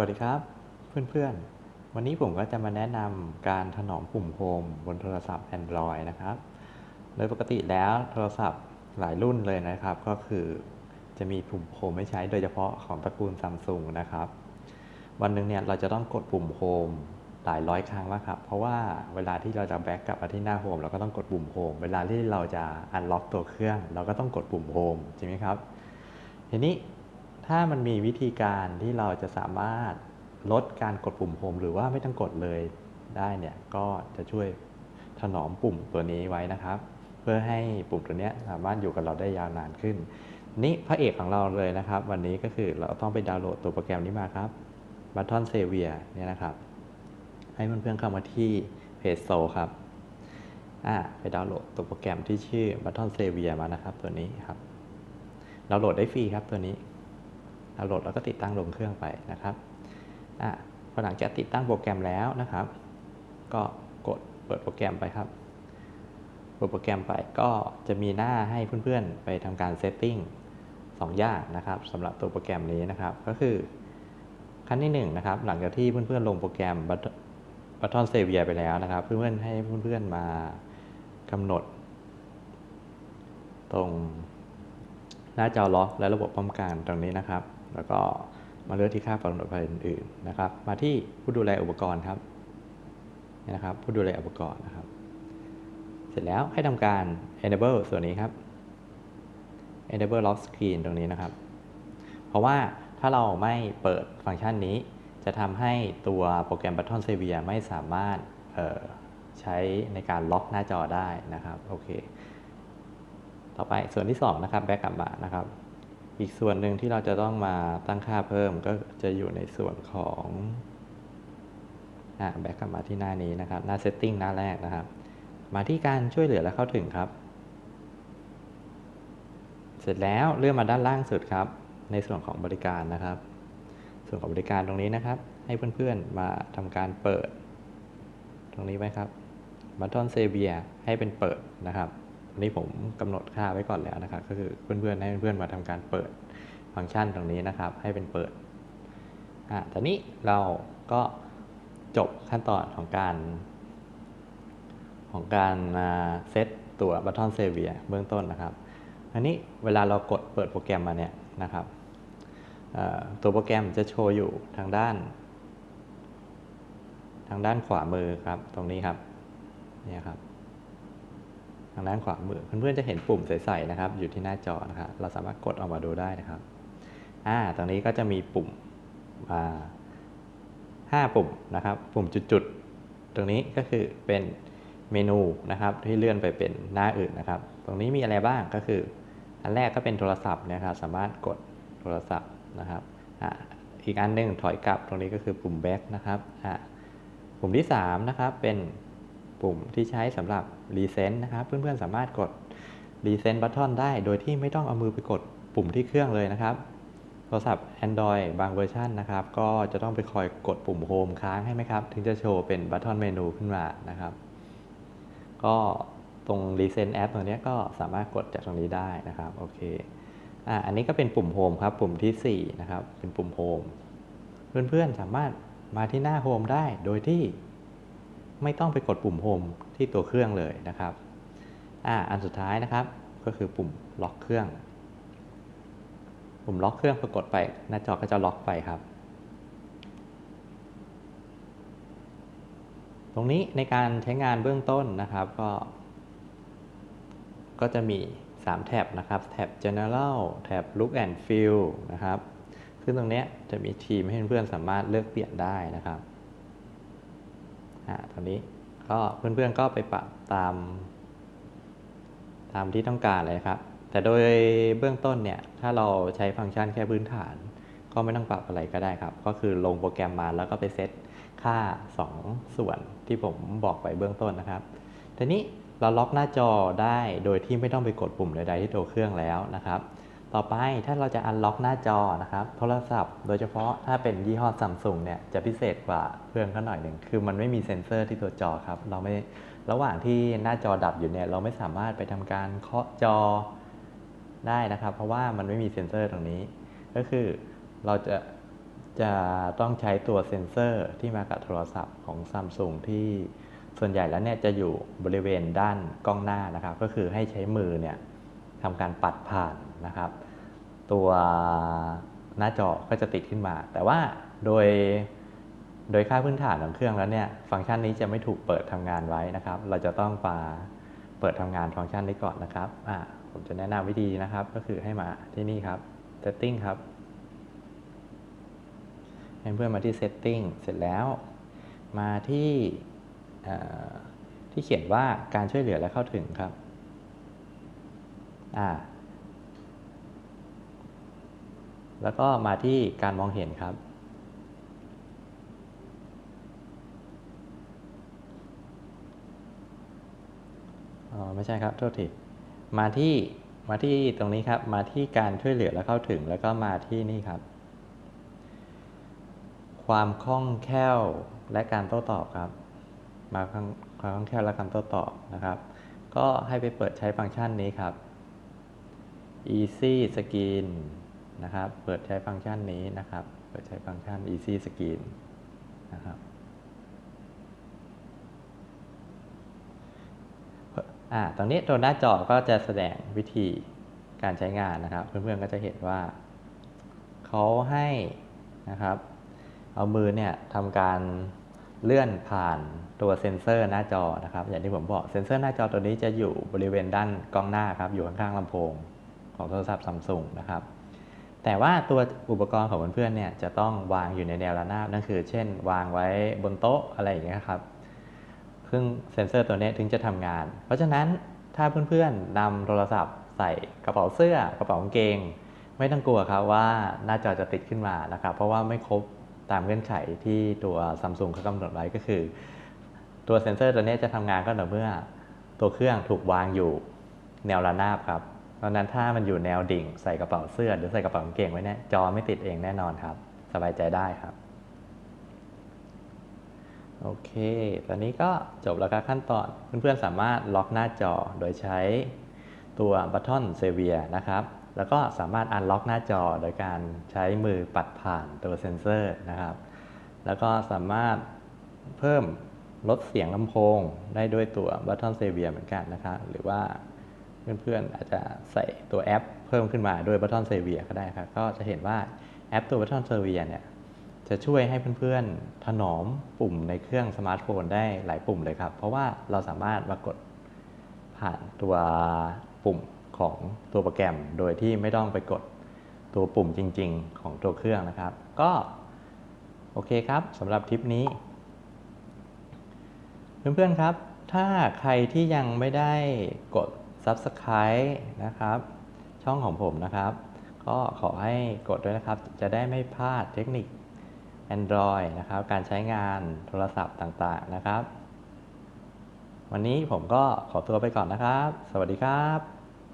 วัสดีครับ เพื่อนๆ วันนี้ผมก็จะมาแนะนำการถนอมปุ่มโฮมบนโทรศัพท์ Android นะครับ โดยปกติแล้วโทรศัพท์หลายรุ่นเลยนะครับ ก็คือจะมีปุ่มโฮมไม่ใช้โดยเฉพาะของตระกูลซัมซุงนะครับ วันหนึ่งเนี่ยเราจะต้องกดปุ่มโฮมหลายร้อยครั้งมากครับ เพราะว่าเวลาที่เราจะแบ็กกลับมาที่หน้าโฮมเราก็ต้องกดปุ่มโฮมเวลาที่เราจะอันล็อกตัวเครื่อง เราก็ต้องกดปุ่มโฮมจริงไหมครับ ทีนี้ ถ้ามันมีวิธีการที่เราจะสามารถลดการกดปุ่มโฮมหรือว่าไม่ต้องกดเลยได้เนี่ยก็จะช่วยถนอมปุ่มตัวนี้ไว้นะครับ เพื่อให้ปุ่มตัวนี้สามารถอยู่กับเราได้ยาวนานขึ้น นี่พระเอกของเราเลยนะครับ วันนี้ก็คือเราต้องไปดาวน์โหลดตัวโปรแกรมนี้มาครับ Button Savior เนี่ยนะครับ ให้เพื่อนๆเข้ามาที่เพจโซครับอ่าไปดาวน์โหลดตัวโปรแกรมที่ชื่อ Button Savior มานะครับ ตัวนี้ครับดาวน์โหลดได้ฟรีครับตัวนี้ ดาวน์โหลดแล้วก็ติดตั้งลงเครื่องไปนะครับอ่าพอหลังจากติดตั้งโปรแกรมแล้วนะครับ ก็กดเปิดโปรแกรมไปครับเปิดโปรแกรมไปก็จะมีหน้าให้เพื่อนๆไปทำการเซตติ้งสองอย่างนะครับสำหรับตัวโปรแกรมนี้นะครับ ก็คือ ขั้นที่1นนะครับหลังจากที่เพื่อนๆลงโปรแกรม Button Savior ไปแล้วนะครับ เพื่อนๆให้เพื่อนๆมากำหนด ตรงหน้าจอล็อกและระบบป้องกันตรงนี้นะครับ แล้วก็มาเลือกที่ค่ากำหนดไฟอื่นๆนะครับ มาที่ผู้ดูแลอุปกรณ์ครับนี่นะครับ ผู้ดูแลอุปกรณ์นะครับ เสร็จแล้วให้ทำการ enable ส่วนนี้ครับ enable lock screen ตรงนี้นะครับ เพราะว่าถ้าเราไม่เปิดฟังก์ชันนี้ จะทำให้ตัวโปรแกรม Button Savior ไม่สามารถใช้ในการล็อกหน้าจอได้นะครับ โอเค ต่อไปส่วนที่ 2 นะครับ แบ็กกลับมานะครับ อีกส่วนหนึ่งที่เราจะต้องมาตั้งค่าเพิ่มก็จะอยู่ในส่วนของแบ็กกลับมาที่หน้านี้นะครับ หน้า setting หน้าแรกนะครับ มาที่การช่วยเหลือและเข้าถึงครับ เสร็จแล้วเลื่อนมาด้านล่างสุดครับ ในส่วนของบริการนะครับ ส่วนของบริการตรงนี้นะครับ ให้เพื่อนๆมาทำการเปิด ตรงนี้ไว้ครับ Button Savior ให้เป็นเปิดนะครับ นี้ผมกำหนดค่าไว้ก่อนแล้วนะครับ ก็คือเพื่อนๆให้เพื่อนๆมาทำการเปิดฟังก์ชันตรงนี้นะครับ ให้เป็นเปิดอ่าตอนนี้เราก็จบขั้นตอนของการ ของการเซตตัว Button Savior เบื้องต้นนะครับ อันนี้เวลาเรากดเปิดโปรแกรมมาเนี่ยนะครับตัวโปรแกรมจะโชว์อยู่ทางด้าน ทางด้านขวามือครับ ตรงนี้ครับ เนี่ยครับางด้านขวามือเพื่อนๆจะเห็นปุ่มใสๆนะครับ อยู่ที่หน้าจอนะครับเราสามารถกดออกมาดูได้นะครับอ่าตรงนี้ก็จะมีปุ่มห้าปุ่มนะครับ ปุ่มจุดๆ ตรงนี้ก็คือเป็นเมนูนะครับที่เลื่อนไปเป็นหน้าอื่นนะครับ ตรงนี้มีอะไรบ้างก็คือ อันแรกก็เป็นโทรศัพท์นะครับสามารถกดโทรศัพท์นะครับอ่าอีกอันหนึ่งถอยกลับตรงนี้ก็คือปุ่ม back นะครับอ่าปุ่มที่3นะครับเป็น ปุ่มที่ใช้สำหรับ Recent นะครับ เพื่อนๆสามารถกด Recent Button ได้ โดยที่ไม่ต้องเอามือไปกดปุ่มที่เครื่องเลยนะครับ โทรศัพท์ Android บางเวอร์ชันนะครับ ก็จะต้องไปคอยกดปุ่ม Home ค้างให้ไหมครับ ถึงจะโชว์เป็น Button Menu ขึ้นมานะครับ ก็ตรง Recent App ตรงนี้ก็สามารถกดจากตรงนี้ได้นะครับ โอเคอ่าอันนี้ก็เป็นปุ่ม Home ครับ ปุ่มที่ 4 นะครับ เป็นปุ่ม Home เพื่อนๆสามารถมาที่หน้า Home ได้ โดยที่ ไม่ต้องไปกดปุ่ม Home ที่ตัวเครื่องเลยนะครับอ่าอันสุดท้ายนะครับก็คือปุ่มล็อกเครื่อง ปุ่มล็อกเครื่องปรากฏไปหน้าจอก็จะล็อกไปครับ ตรงนี้ในการใช้งานเบื้องต้นนะครับก็ ก็จะมี 3 แท็บนะครับ แท็บ general แท็บ look and feel นะครับ ซึ่งตรงนี้จะมีทีมให้เพื่อนๆสามารถเลือกเปลี่ยนได้นะครับ อ่าตอนนี้ก็เพื่อนๆก็ไปปรับตาม ตามที่ต้องการเลยครับ แต่โดยเบื้องต้นเนี่ย ถ้าเราใช้ฟังก์ชันแค่พื้นฐาน ก็ไม่ต้องปรับอะไรก็ได้ครับ ก็คือลงโปรแกรมมาแล้วก็ไปเซตค่า 2 ส่วนที่ผมบอกไปเบื้องต้นนะครับ ทีนี้เราล็อกหน้าจอได้โดยที่ไม่ต้องไปกดปุ่มใดๆที่ตัวเครื่องแล้วนะครับ ต่อไปถ้าเราจะอันล็อกหน้าจอนะครับ โทรศัพท์โดยเฉพาะถ้าเป็นยี่ห้อซัมซุงเนี่ยจะพิเศษกว่าเครื่องเขาหน่อยหนึ่งคือมันไม่มีเซ็นเซอร์ที่ตัวจอครับ เราไม่ระหว่างที่หน้าจอดับอยู่เนี่ยเราไม่สามารถไปทำการเคาะจอได้นะครับ เพราะว่ามันไม่มีเซ็นเซอร์ตรงนี้ ก็คือเราจะจะต้องใช้ตัวเซ็นเซอร์ที่มากับโทรศัพท์ของซัมซุงที่ส่วนใหญ่แล้วเนี่ยจะอยู่บริเวณด้านกล้องหน้านะครับ ก็คือให้ใช้มือเนี่ยทำการปัดผ่านนะครับ ตัวหน้าจอก็จะติดขึ้นมา แต่ว่าโดยโดยค่าพื้นฐานของเครื่องแล้วเนี่ยฟังก์ชันนี้จะไม่ถูกเปิดทำงานไว้นะครับ เราจะต้องมาเปิดทำงานฟังก์ชันนี้ก่อนนะครับอ่าผมจะแนะนำวิธีนะครับ ก็คือให้มาที่นี่ครับ setting ครับ ให้เพื่อนมาที่ setting เสร็จแล้ว มาที่ที่เขียนว่าการช่วยเหลือและเข้าถึงครับอ่า แล้วก็มาที่การมองเห็นครับ อ๋อ ไม่ใช่ครับ โทษทีมาที่มาที่ตรงนี้ครับ มาที่การช่วยเหลือและเข้าถึง แล้วก็มาที่นี่ครับ ความคล่องแคล่วและการโต้ตอบครับ มาความความคล่องแคล่วและการโต้ตอบนะครับ ก็ให้ไปเปิดใช้ฟังก์ชันนี้ครับ easy screen นะครับ เปิดใช้ฟังก์ชันนี้นะครับ เปิดใช้ฟังก์ชัน easy screen นะครับอ่าตรงนี้ตัวหน้าจอก็จะแสดงวิธีการใช้งานนะครับ เพื่อนๆก็จะเห็นว่าเขาให้นะครับ เอามือเนี่ยทำการเลื่อนผ่านตัวเซ็นเซอร์หน้าจอนะครับ อย่างที่ผมบอกเซ็นเซอร์หน้าจอตัวนี้จะอยู่บริเวณด้านกล้องหน้าครับ อยู่ข้างๆลำโพงของโทรศัพท์ซัมซุงนะครับ แต่ว่าตัวอุปกรณ์ของเพื่อนๆเนี่ยจะต้องวางอยู่ในแนวระนาบนั่นคือ เช่น วางไว้บนโต๊ะอะไรอย่างเงี้ยครับซึ่งเซ็นเซอร์ตัวนี้ถึงจะทำงาน เพราะฉะนั้นถ้าเพื่อนๆนำโทรศัพท์ ใส่กระเป๋าเสื้อกระเป๋ากางเกง ไม่ต้องกลัวครับว่าหน้าจอจะติดขึ้นมานะครับ เพราะว่าไม่ครบตามเงื่อนไขที่ตัวซัมซุงเขากำหนดไว้ก็คือ ตัวเซ็นเซอร์ตัวนี้จะทำงานก็ต่อเมื่อตัวเครื่องถูกวางอยู่แนวระนาบครับ เพราะนั้นถ้ามันอยู่แนวดิ่งใส่กระเป๋าเสื้อหรือใส่กระเป๋ากางเกงไว้เนี่ยจอไม่ติดเองแน่นอนครับ สบายใจได้ครับ โอเค ตอนนี้ก็จบแล้วครับขั้นตอนเพื่อนๆสามารถล็อกหน้าจอโดยใช้ตัวบัตทอนเซเวียนะครับ แล้วก็สามารถอันล็อกหน้าจอโดยการใช้มือปัดผ่านตัวเซนเซอร์นะครับ แล้วก็สามารถเพิ่มลดเสียงลำโพงได้ด้วยตัวบัตทอนเซเวียเหมือนกันนะครับ หรือว่า เพื่อนๆอาจจะใส่ตัวแอปเพิ่มขึ้นมาด้วยบัตทอนเซเวียก็ได้ครับ ก็จะเห็นว่าแอปตัวบัตทอนเซเวียเนี่ยจะช่วยให้เพื่อนๆ ถนอมปุ่มในเครื่องสมาร์ทโฟนได้หลายปุ่มเลยครับ เพราะว่าเราสามารถมากดผ่านตัวปุ่มของตัวโปรแกรม โดยที่ไม่ต้องไปกดตัวปุ่มจริง ๆ ของตัวเครื่องนะครับ ก็โอเคครับสำหรับทริปนี้ เพื่อนๆครับ ถ้าใครที่ยังไม่ได้กด Subscribe นะครับ ช่องของผมนะครับ ก็ขอให้กดด้วยนะครับ จะได้ไม่พลาดเทคนิค Android นะครับ การใช้งานโทรศัพท์ต่างๆนะครับ วันนี้ผมก็ขอตัวไปก่อนนะครับ สวัสดีครับ